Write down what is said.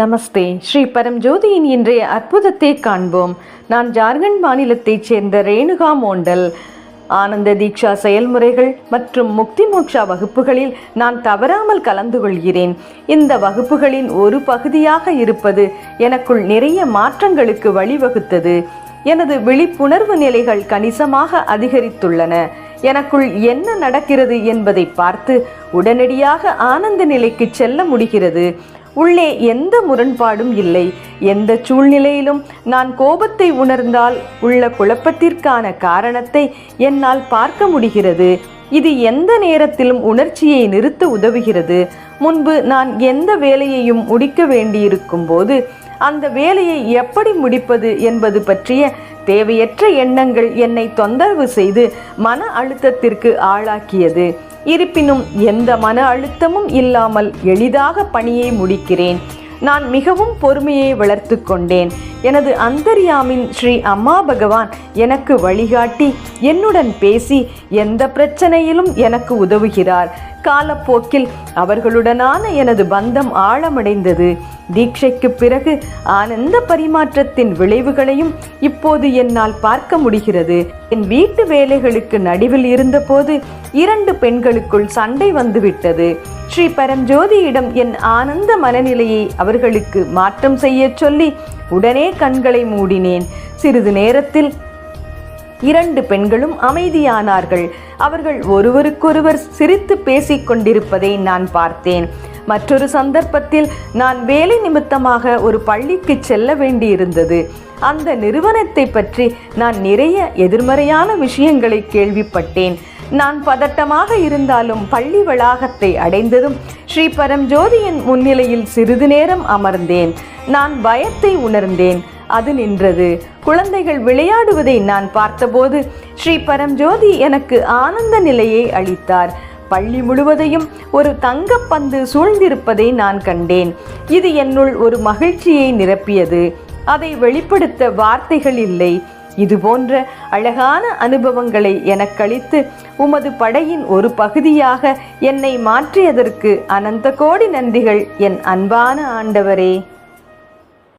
நமஸ்தே. ஸ்ரீ பரம்ஜோதியின் இன்றைய அற்புதத்தை காண்போம். நான் ஜார்க்கண்ட் மாநிலத்தைச் சேர்ந்த ரேணுகா மோண்டல். ஆனந்த தீக்ஷா செயல்முறைகள் மற்றும் முக்தி மோக்ஷா வகுப்புகளில் நான் தவறாமல் கலந்து கொள்கிறேன். இந்த வகுப்புகளின் ஒரு பகுதியாக இருப்பது எனக்குள் நிறைய மாற்றங்களுக்கு வழிவகுத்தது. எனது விழிப்புணர்வு நிலைகள் கணிசமாக அதிகரித்துள்ளன. எனக்குள் என்ன நடக்கிறது என்பதை பார்த்து உடனடியாக ஆனந்த நிலைக்கு செல்ல முடிகிறது. உள்ளே எந்த முரண்பாடும் இல்லை. எந்த சூழ்நிலையிலும் நான் கோபத்தை உணர்ந்தால் உள்ள குழப்பத்திற்கான காரணத்தை என்னால் பார்க்க முடிகிறது. இது எந்த நேரத்திலும் உணர்ச்சியை நிறுத்த உதவுகிறது. முன்பு நான் எந்த வேலையையும் முடிக்க வேண்டியிருக்கும் போது அந்த வேலையை எப்படி முடிப்பது என்பது பற்றிய தேவையற்ற எண்ணங்கள் என்னை தொந்தரவு செய்து மன அழுத்தத்திற்கு ஆளாக்கியது. இருப்பினும் எந்த மன அழுத்தமும் இல்லாமல் எளிதாக பணியை முடிக்கிறேன். நான் மிகவும் பொறுமையை வளர்த்து கொண்டேன். எனது அந்தரியாமின் ஸ்ரீ அம்மா பகவான் எனக்கு வழிகாட்டி என்னுடன் பேசி எந்த பிரச்சனையிலும் எனக்கு உதவுகிறார். காலப்போக்கில் அவர்களுடனான எனது பந்தம் ஆழமடைந்தது. தீட்சைக்கு பிறகு ஆனந்த பரிமாற்றத்தின் விளைவுகளையும் இப்போது என்னால் பார்க்க முடிகிறது. என் வீட்டு வேலைகளுக்கு நடுவில் இருந்தபோது இரண்டு பெண்களுக்குள் சண்டை வந்துவிட்டது. ஸ்ரீ பரஞ்சோதியிடம் என் ஆனந்த மனநிலையை அவர்களுக்கு மாற்றம் செய்யச் சொல்லி உடனே கண்களை மூடினேன். சிறிது நேரத்தில் இரண்டு பெண்களும் அமைதியானார்கள். அவர்கள் ஒருவருக்கொருவர் சிரித்து பேசிக் கொண்டிருப்பதை நான் பார்த்தேன். மற்றொரு சந்தர்ப்பத்தில் நான் வேலை நிமித்தமாக ஒரு பள்ளிக்கு செல்ல வேண்டியிருந்தது. அந்த நிறுவனத்தை பற்றி நான் நிறைய எதிர்மறையான விஷயங்களை கேள்விப்பட்டேன். நான் பதட்டமாக இருந்தாலும் பள்ளி வளாகத்தை அடைந்ததும் ஸ்ரீ பரம்ஜோதியின் முன்னிலையில் சிறிது நேரம் அமர்ந்தேன். நான் பயத்தை உணர்ந்தேன். அது நின்றது. குழந்தைகள் விளையாடுவதை நான் பார்த்தபோது ஸ்ரீ பரம்ஜோதி எனக்கு ஆனந்த நிலையை அளித்தார். பள்ளி முழுவதையும் ஒரு தங்கப்பந்து சூழ்ந்திருப்பதை நான் கண்டேன். இது என்னுள் ஒரு மகிழ்ச்சியை நிரப்பியது. அதை வெளிப்படுத்த வார்த்தைகள் இல்லை. இது போன்ற அழகான அனுபவங்களை எனக்களித்து உமது படையின் ஒரு பகுதியாக என்னை மாற்றியதற்கு அனந்த கோடி நன்றிகள் என் அன்பான ஆண்டவரே.